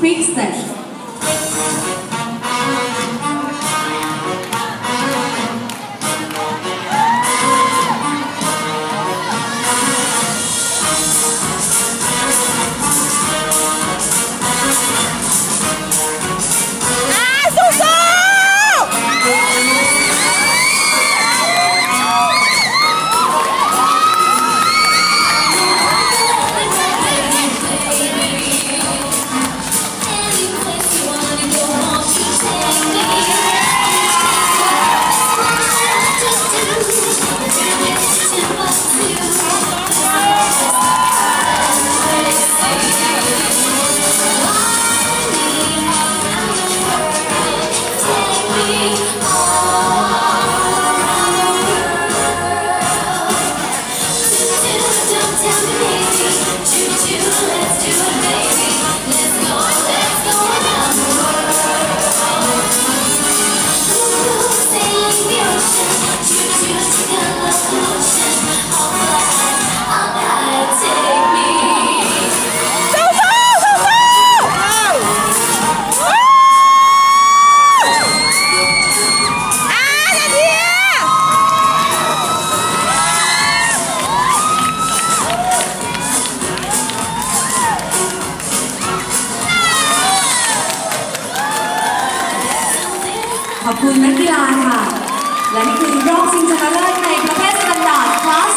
quick. ขอบคุณนักกีฬาค่ะ และนี่คือรอบชิงชนะเลิศในประเภทสแตนดาร์ดคลาส